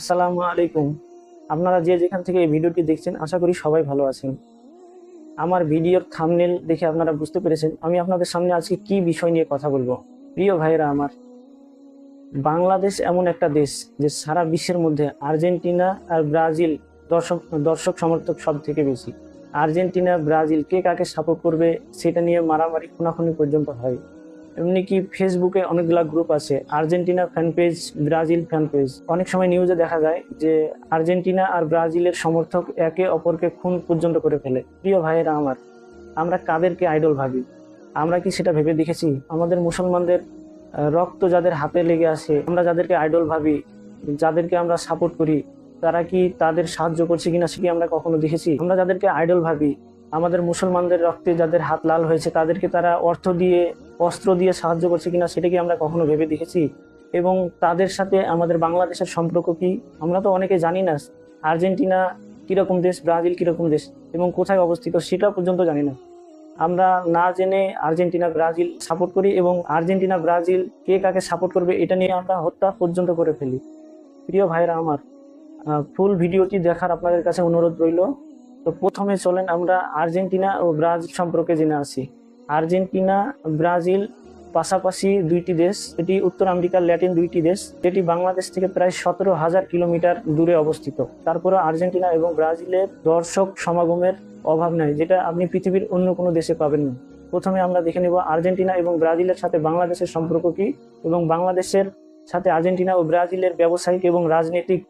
আসসালামু আলাইকুম। আপনারা যে যেখান থেকে এই ভিডিওটি দেখছেন, আশা করি সবাই ভালো আছেন। আমার ভিডিওর থামনেল দেখে আপনারা বুঝতে পেরেছেন, আমি আপনাদের সামনে আজকে কি বিষয় নিয়ে কথা বলব। প্রিয় ভাইরা আমার, বাংলাদেশ এমন একটা দেশ যে সারা বিশ্বের মধ্যে আর্জেন্টিনা আর ব্রাজিল দর্শক দর্শক সমর্থক সব থেকে বেশি। আর্জেন্টিনা, ব্রাজিল কে কাকে সাপোর্ট করবে, সেটা নিয়ে মারামারি, খুনাখুনি পর্যন্ত হয়। এমনি কি ফেসবুকে অনেকগুলা গ্রুপ আছে। Argentina fan page Brazil fan page অনেক সময় নিউজে দেখা যায় যে আর্জেন্টিনা আর ব্রাজিলের সমর্থক একে অপরকে খুন পর্যন্ত করে ফেলে। প্রিয় ভাইয়েরা আমার, আমরা কাদেরকে আইডল ভাবি? আমরা কি সেটা ভেবে দেখেছি? আমাদের মুসলমানদের রক্ত যাদের হাতে লেগে আছে, আমরা যাদেরকে আইডল ভাবি, যাদেরকে আমরা সাপোর্ট করি, তারা কি তাদের সাহায্য করছে কিনা সে কি আমরা কখনো দেখেছি? আমরা যাদেরকে আইডল ভাবি আমাদের মুসলমানদের রক্তে যাদের হাত লাল হয়েছে, তাদেরকে তারা অর্থ দিয়ে, অস্ত্র দিয়ে সাহায্য করছে কিনা সেটা কি আমরা কখনো ভেবে দেখেছি। এবং তাদের সাথে আমাদের বাংলাদেশের সম্পর্ক কি, আমরা তো অনেকে জানি না। আর্জেন্টিনা কীরকম দেশ, ব্রাজিল কীরকম দেশ, এবং কোথায় অবস্থিত সেটা পর্যন্ত জানি না। আমরা না জেনে আর্জেন্টিনা, ব্রাজিল সাপোর্ট করি এবং আর্জেন্টিনা, ব্রাজিল কে কাকে সাপোর্ট করবে এটা নিয়ে আমরা হত্যা পর্যন্ত করে ফেলি। প্রিয় ভাইরা আমার ফুল ভিডিওটি দেখার আপনাদের কাছে অনুরোধ রইল। তো প্রথমে চলেন আমরা আর্জেন্টিনা ও ব্রাজিল সম্পর্কে জেনে আসি। আর্জেন্টিনা, ব্রাজিল পাশাপাশি দুইটি দেশ, এটি উত্তর আমেরিকার ল্যাটিন দুইটি দেশ, যেটি বাংলাদেশ থেকে প্রায় সতেরো হাজার কিলোমিটার দূরে অবস্থিত। তারপরে আর্জেন্টিনা এবং ব্রাজিলের দর্শক সমাগমের অভাব নাই, যেটা আপনি পৃথিবীর অন্য কোনো দেশে পাবেন না। প্রথমে আমরা দেখে নেব আর্জেন্টিনা এবং ব্রাজিলের সাথে বাংলাদেশের সম্পর্ক কি এবং বাংলাদেশের সাথে আর্জেন্টিনা ও ব্রাজিলের ব্যবসায়িক এবং রাজনৈতিক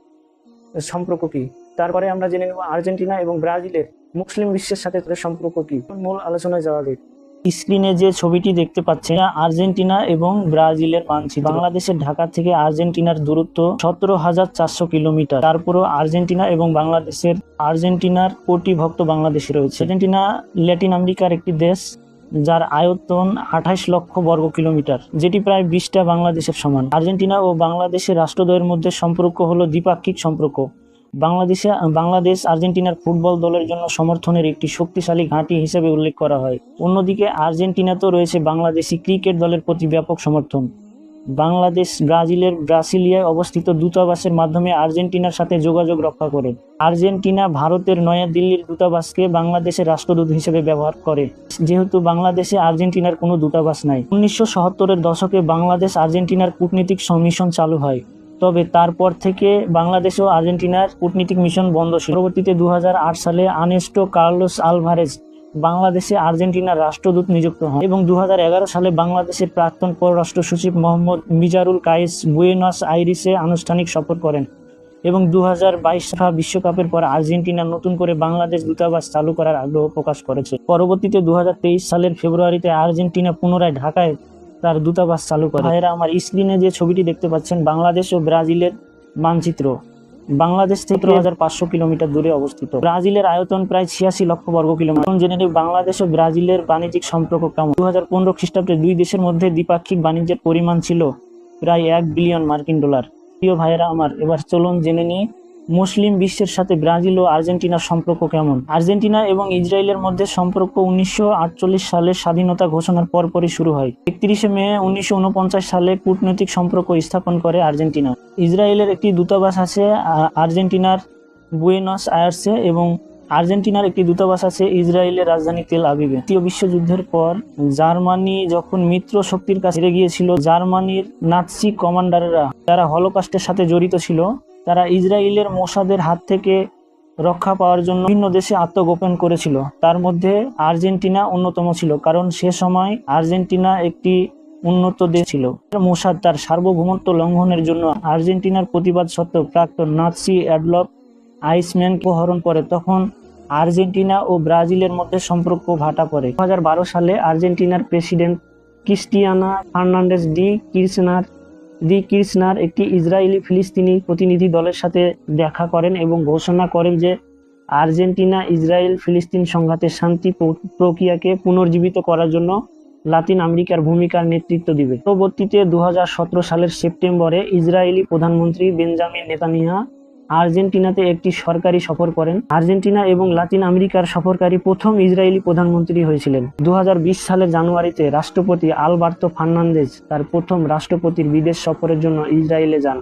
সম্পর্ক কি। তারপরে আমরা জেনে নেব আর্জেন্টিনা এবং ব্রাজিলের মুসলিম বিশ্বের সাথে তাদের সম্পর্ক কি? মূল আলোচনায় যাওয়া যাক। স্ক্রিনে যে ছবিটি দেখতে পাচ্ছেন আর্জেন্টিনা এবং ব্রাজিলের মানচিত্র বাংলাদেশের ঢাকা থেকে আর্জেন্টিনার দূরত্ব সতেরো হাজার চারশো কিলোমিটার। তারপরও আর্জেন্টিনা এবং বাংলাদেশের আর্জেন্টিনার কোটি ভক্ত বাংলাদেশে রয়েছে। আর্জেন্টিনা ল্যাটিন আমেরিকার একটি দেশ, যার আয়তন আঠাইশ লক্ষ বর্গ কিলোমিটার, যেটি প্রায় বিশটা বাংলাদেশের সমান। আর্জেন্টিনা ও বাংলাদেশের রাষ্ট্রদ্বয়ের মধ্যে সম্পর্ক হলো দ্বিপাক্ষিক সম্পর্ক। বাংলাদেশে, বাংলাদেশ আর্জেন্টিনার ফুটবল দলের জন্য সমর্থনের একটি শক্তিশালী ঘাঁটি হিসেবে উল্লেখ করা হয়। অন্যদিকে আর্জেন্টিনাতেও রয়েছে বাংলাদেশি ক্রিকেট দলের প্রতি ব্যাপক সমর্থন। বাংলাদেশ, ব্রাজিলের ব্রাসিলিয়ায় অবস্থিত দূতাবাসের মাধ্যমে আর্জেন্টিনার সাথে যোগাযোগ রক্ষা করে। আর্জেন্টিনা ভারতের নয়াদিল্লির দূতাবাসকে বাংলাদেশের রাষ্ট্রদূত হিসেবে ব্যবহার করে। যেহেতু বাংলাদেশে আর্জেন্টিনার কোনো দূতাবাস নাই, উনিশশো সত্তরের দশকে বাংলাদেশ আর্জেন্টিনার কূটনীতিক মিশন চালু হয়। তবে তারপর থেকে বাংলাদেশ ও আর্জেন্টিনার কূটনীতিক মিশন বন্ধ ছিল। পরবর্তীতে দুহাজার আট সালে আনেস্টো কার্লোস আলভারেজ বাংলাদেশে আর্জেন্টিনার রাষ্ট্রদূত নিযুক্ত হন এবং দুহাজার এগারো সালে বাংলাদেশের প্রাক্তন পররাষ্ট্র সচিব মোহাম্মদ মিজারুল কায়েস বুয়েনস আইরিসে আনুষ্ঠানিক সফর করেন এবং দু ফিফা বিশ্বকাপের পর আর্জেন্টিনা নতুন করে বাংলাদেশ দূতাবাস চালু করার আগ্রহ প্রকাশ করেছে। পরবর্তীতে দু হাজার তেইশ সালের ফেব্রুয়ারিতে আর্জেন্টিনা পুনরায় ঢাকায় তার দূতাবাস চালু করে। ভাইয়েরা, আমার স্ক্রিনে যে ছবিটি দেখতে পাচ্ছেন, বাংলাদেশ ও ব্রাজিলের মানচিত্র। বাংলাদেশ থেকে হাজার পাঁচশো কিলোমিটার দূরে অবস্থিত। ব্রাজিলের আয়তন প্রায় ছিয়াশি লক্ষ বর্গ কিলোমিটার। জেনে নিই বাংলাদেশ ও ব্রাজিলের বাণিজ্যিক সম্পর্ক কেমন। দু হাজার পনেরো খ্রিস্টাব্দে দুই দেশের মধ্যে দ্বিপাক্ষিক বাণিজ্যের পরিমাণ ছিল প্রায় এক বিলিয়ন মার্কিন ডলার। প্রিয় ভাইয়েরা, আমার এবার চলুন জেনে নিই মুসলিম বিশ্বের সাথে ব্রাজিল ও আর্জেন্টিনার সম্পর্ক কেমন? আর্জেন্টিনা এবং ইসরায়েলের মধ্যে সম্পর্ক উনিশশো সালের স্বাধীনতা ঘোষণার পরপরই শুরু হয়। একত্রিশে মে উনিশশো উনপঞ্চাশ সালে কূটনৈতিক সম্পর্ক স্থাপন করে আর্জেন্টিনা। ইসরায়েলের একটি দূতাবাস আছে আর্জেন্টিনার বুয়েনস আয়ার্সে এবং আর্জেন্টিনার একটি দূতাবাস আছে, ইসরায়েলের রাজধানী তেল আবিবে। দ্বিতীয় বিশ্বযুদ্ধের পর জার্মানি যখন মিত্র শক্তির কাছে গিয়েছিল, জার্মানির নাৎসি কমান্ডাররা, যারা হলোকাস্টের সাথে জড়িত ছিল তারা ইসরায়েলের মোসাদের হাত থেকে রক্ষা পাওয়ার জন্য বিভিন্ন দেশে আত্মগোপন করেছিল। তার মধ্যে আর্জেন্টিনা অন্যতম ছিল, কারণ সে সময় আর্জেন্টিনা একটি উন্নত দেশ ছিল। মোসাদ তার সার্বভৌমত্ব লঙ্ঘনের জন্য আর্জেন্টিনার প্রতিবাদ সত্ত্বেও প্রাক্তন নাৎসি অ্যাডলফ আইসম্যান প্রহরণ করে। তখন আর্জেন্টিনা ও ব্রাজিলের মধ্যে সম্পর্ক ভাটা পড়ে। দু হাজার বারো সালে আর্জেন্টিনার president Cristina Fernandez de Kirchner de কৃষ্ণার একটি ইসরায়েলি ফিলিস্তিনি প্রতিনিধি দলের সাথে দেখা করেন এবং ঘোষণা করেন যে আর্জেন্টিনা ইসরায়েল ফিলিস্তিন সংঘাতের শান্তি প্রক্রিয়াকে পুনর্জীবিত করার জন্য লাতিন আমেরিকার ভূমিকার নেতৃত্ব দিবে। পরবর্তীতে দু হাজার সতেরো সালের সেপ্টেম্বরে ইসরায়েলি প্রধানমন্ত্রী বেঞ্জামিন নেতানিয়া আর্জেন্টিনাতে একটি সরকারি সফর করেন। আর্জেন্টিনা এবং লাতিন আমেরিকার সফরকারী প্রথম ইসরায়েলি প্রধানমন্ত্রী হয়েছিলেন। দু হাজার বিশ সালের জানুয়ারিতে রাষ্ট্রপতি আলবার্তো ফার্নান্দেজ তার প্রথম রাষ্ট্রপতির বিদেশ সফরের জন্য ইসরায়েলে যান।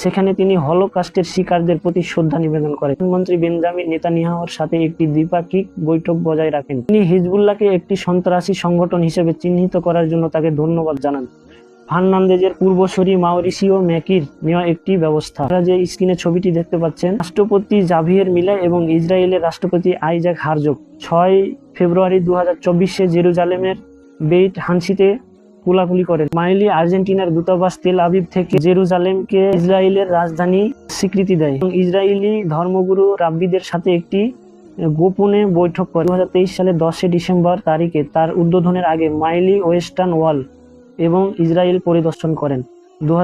সেখানে তিনি হলোকাস্টের শিকারদের প্রতি শ্রদ্ধা নিবেদন করেন। প্রধানমন্ত্রী বেঞ্জামিন নেতানিয়াহুর সাথে একটি দ্বিপাক্ষিক বৈঠক বজায় রাখেন। তিনি হিজবুল্লাহকে একটি সন্ত্রাসী সংগঠন হিসেবে চিহ্নিত করার জন্য তাকে ধন্যবাদ জানান। ফার্নান্দেজের পূর্বসূরি মাউরিসিও ম্যাকির নেওয়া একটি ব্যবস্থা। আপনারা যে স্ক্রিনে ছবিটি দেখতে পাচ্ছেন, রাষ্ট্রপতি জাভিয়ের মিলা এবং ইসরায়েলের রাষ্ট্রপতি আইজাক হারজক ছয় ফেব্রুয়ারি দু হাজার চব্বিশে জেরুজালেমের বেইট হানসিতে কুলাকুলি করেন। মাইলি আর্জেন্টিনার দূতাবাস তেল আবিব থেকে জেরুজালেমকে ইসরায়েলের রাজধানী স্বীকৃতি দেয়। এবং ইসরায়েলি ধর্মগুরু রাব্বিদের সাথে একটি গোপনে বৈঠক করে। দু সালে দশই ডিসেম্বর তারিখে তার উদ্বোধনের আগে মাইলি ওয়েস্টার্ন ওয়াল এবং ইসরায়েল পরিদর্শন করেন। দু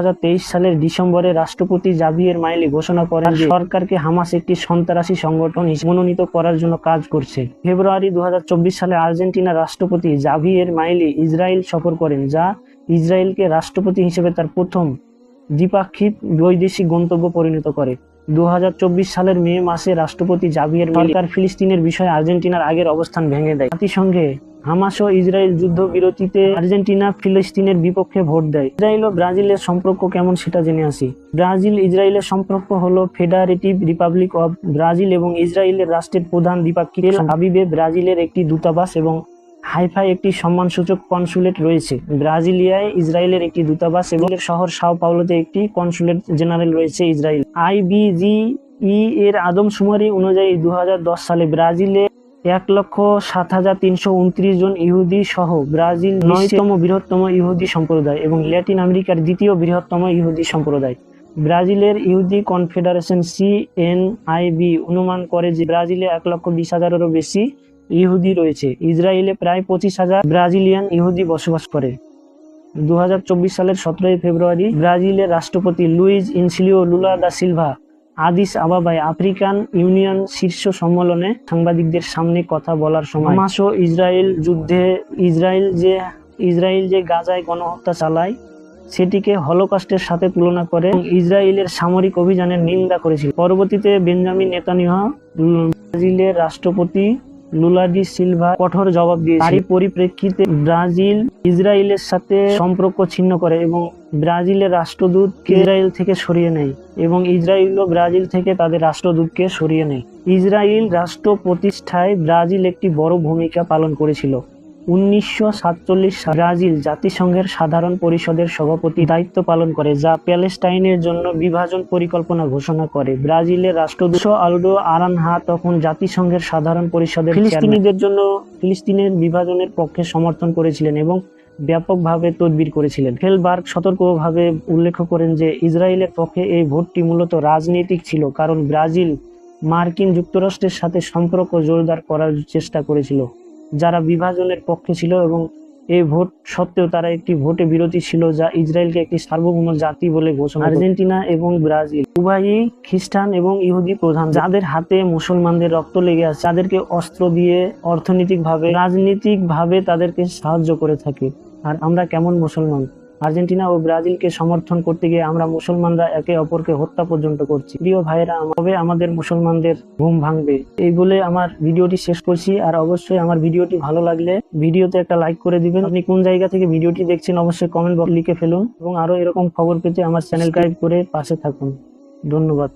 সালের ডিসেম্বরে রাষ্ট্রপতি জাভিয়ের মাইলি ঘোষণা করেন যে সরকারকে হামাস একটি সন্ত্রাসী সংগঠন মনোনীত করার জন্য কাজ করছে। ফেব্রুয়ারি দু সালে আর্জেন্টিনার রাষ্ট্রপতি জাভিয়ের মাইলি ইসরায়েল সফর করেন যা ইসরায়েলকে রাষ্ট্রপতি হিসেবে তার প্রথম দ্বিপাক্ষিক বৈদেশিক গন্তব্য পরিণত করে। দু হাজার চব্বিশ সালের মে মাসে রাষ্ট্রপতি জাভিয়ের সরকার ফিলিস্তিনের বিষয়ে আর্জেন্টিনার আগের অবস্থান ভেঙে দেয়। জাতিসংঘে হামাস ও ইসরায়েল যুদ্ধবিরতিতে আর্জেন্টিনা, ফিলিস্তিনের বিপক্ষে ভোট দেয়। ইসরায়েল ও ব্রাজিলের সম্পর্ক কেমন সেটা জেনে আসি। ব্রাজিল, ইসরায়েলের সম্পর্ক হলো ফেডারেটিভ রিপাবলিক অফ ব্রাজিল এবং ইসরায়েলের রাষ্ট্রের প্রধান দ্বিপাক্ষিক আবিবে ব্রাজিলের একটি দূতাবাস এবং হাইফাই একটি সম্মানসূচক কনসুলেট রয়েছে। ব্রাজিলিয়ায় ইসরায়েলের একটি দূতাবাস এবং শহর সাও পাওলোতে একটি কনসুলেট জেনারেল রয়েছে ইসরায়েল। আইবিজি ই এর আদমশুমারি অনুযায়ী দু হাজার দশ সালে ব্রাজিলে এক লক্ষ সাত হাজার তিনশো উনত্রিশ জন ইহুদি সহ ব্রাজিল নয়তম বৃহত্তম ইহুদি সম্প্রদায় এবং ল্যাটিন আমেরিকার দ্বিতীয় বৃহত্তম ইহুদি সম্প্রদায়। ব্রাজিলের ইহুদি কনফেডারেশন সিএনআইবি অনুমান করে যে ব্রাজিলে এক লক্ষ বিশ হাজারেরও বেশি ইহুদি রয়েছে। ইসরায়েলে প্রায় পঁচিশ হাজার ব্রাজিলিয়ান ইহুদি বসবাস করে। দু হাজার চব্বিশ সালের সতেরোই ফেব্রুয়ারি ব্রাজিলের রাষ্ট্রপতি Luiz Inacio Lula da Silva Addis আবাবায় African union শীর্ষ সম্মেলনে সাংবাদিকদের সামনে কথা বলার সময় হামাস ও ইসরায়েল যুদ্ধে, ইসরায়েল যে ইসরায়েল যে গাজায় গণহত্যা চালায়, সেটিকে হলোকাস্টের সাথে তুলনা করে ইসরায়েলের সামরিক অভিযানের নিন্দা করেছিল। পরবর্তীতে বেঞ্জামিন নেতানিহা ব্রাজিলের রাষ্ট্রপতি লুলাডি সিলভা কঠোর জবাব দিয়েছে। তারই পরিপ্রেক্ষিতে ব্রাজিল ইসরায়েলের সাথে সম্পর্ক ছিন্ন করে এবং ব্রাজিলের রাষ্ট্রদূত ইসরায়েল থেকে সরিয়ে নেয় এবং ইসরায়েলও ব্রাজিল থেকে তাদের রাষ্ট্রদূতকে সরিয়ে নেয়। ইসরায়েল রাষ্ট্র প্রতিষ্ঠায় ব্রাজিল একটি বড় ভূমিকা পালন করেছিল। উনিশশো সাতচল্লিশ ব্রাজিল জাতিসংঘের সাধারণ পরিষদের সভাপতি দায়িত্ব পালন করে, যা প্যালেস্টাইনের জন্য বিভাজন পরিকল্পনা ঘোষণা করে। ব্রাজিলের রাষ্ট্রদূত আলডো আরানহা তখন জাতিসংঘের সাধারণ পরিষদের ফিলিস্তিনিদের জন্য ফিলিস্তিনের বিভাজনের পক্ষে সমর্থন করেছিলেন এবং ব্যাপকভাবে তদবির করেছিলেন। ফেলবার্গ সতর্কভাবে উল্লেখ করেন যে, ইসরায়েলের পক্ষে এই ভোটটি মূলত রাজনৈতিক ছিল, কারণ ব্রাজিল মার্কিন যুক্তরাষ্ট্রের সাথে সম্পর্ক জোরদার করার চেষ্টা করেছিল। যারা বিভাজনের পক্ষে ছিল এবং এই ভোট সত্ত্বেও তারা একটি ভোটে বিরতি ছিল যা ইসরায়েলকে একটি সার্বভৌম জাতি বলে ঘোষণা আর্জেন্টিনা এবং ব্রাজিল, উভয়ই খ্রিস্টান এবং ইহুদি প্রধান। যাদের হাতে মুসলমানদের রক্ত লেগে আছে, তাদেরকে অস্ত্র দিয়ে অর্থনৈতিকভাবে, রাজনৈতিকভাবে তাদেরকে সাহায্য করে থাকে। আর আমরা কেমন মুসলমান? আর্জেন্টিনা ও ব্রাজিলকে সমর্থন করতে গিয়ে আমরা মুসলমানরা একে অপরকে হত্যা পর্যন্ত করছি। প্রিয় ভাইরা তবে আমাদের মুসলমানদের ঘুম ভাঙবে। এই বলে আমার ভিডিওটি শেষ করছি। আর অবশ্যই আমার ভিডিওটি ভালো লাগলে ভিডিওতে একটা লাইক করে দিবেন। আপনি কোন জায়গা থেকে ভিডিওটি দেখছেন অবশ্যই কমেন্ট বক্স লিখে ফেলুন। এবং আরও এরকম খবর পেতে আমার চ্যানেল সাবস্ক্রাইব করে পাশে থাকুন। ধন্যবাদ।